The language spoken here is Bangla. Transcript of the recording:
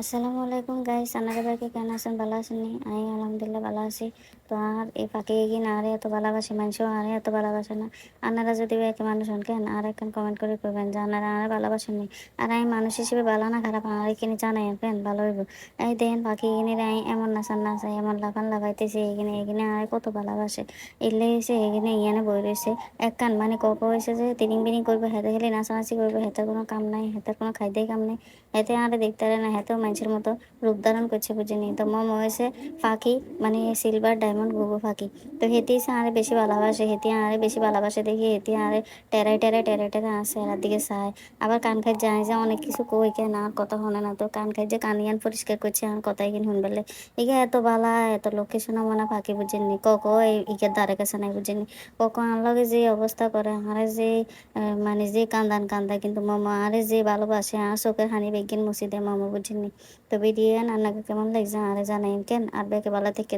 আসসালামু আলাইকুম গাইস আপনারা বাকি কেন আছেন? ভালো আছেন নি? আমি আলহামদুলিল্লাহ ভালো আছি। তো আর এই ফাঁকে এগিয়ে না আরে এত ভালোবাসে, মানুষও আরে এত ভালোবাসে না। আপনারা যদি একে মানুষ হন, কেন? আর একখান কমেন্ট করে করবেন যে আপনারা আর ভালোবাসেন নি? আর আমি মানুষ হিসেবে ভালো না খারাপ, আমার এখানে জানাই কেন ভালো হইব। এই দেখেন পাখি এখানে আমি এমন নাচান নাচাই এমন লাগান লাগাইতেছে এখানে এখানে আর কত ভালোবাসে। এলে এসে এখানে ইয়ানে বই রয়েছে একখান মানে কক হয়েছে যে, তিরিং বিরিং করবে, হেতে খেলে নাচানাচি করবে, হেতে কোনো কাম নাই, হেতে কোনো খাইতে কাম নাই। হেতে আর দেখতে না, হেতেও মানুষের মতো রূপ ধারণ করছে বুঝিনি। তো মম হয়েছে ফাঁকি মানে সিলভার ডায়মন্ড গুগু ফাঁকি। তো হেতি আরে বেশি ভালোবাসে, হেতি আরে বেশি ভালোবাসে দেখি হেতি আরে টেরাই টেরাই টেরাই টেরাই আসে এরার দিকে চায়। আবার কান খাই যায় যে অনেক কিছু কই কে না কথা শোনে না। তো কান খাই যে কানিয়ান পরিষ্কার করছে, আর কথাই কিন শুন বলে ইকে এত বালা, এত লোকে শোনা মনে ফাঁকি বুঝেননি কক ইকের দ্বারে কাছে নাই বুঝেননি কক আনলগে যে অবস্থা করে আরে যে মানে যে কান্দান কান্দা কিন্তু মামা আরে যে ভালোবাসে, আর চোখের হানি বেগিন মুছি দেয় মামা বুঝেননি তো ভিডিও নান্নাকে কেমন লাগছে? আর জানাই কেন আর বেকে ভালো থেকে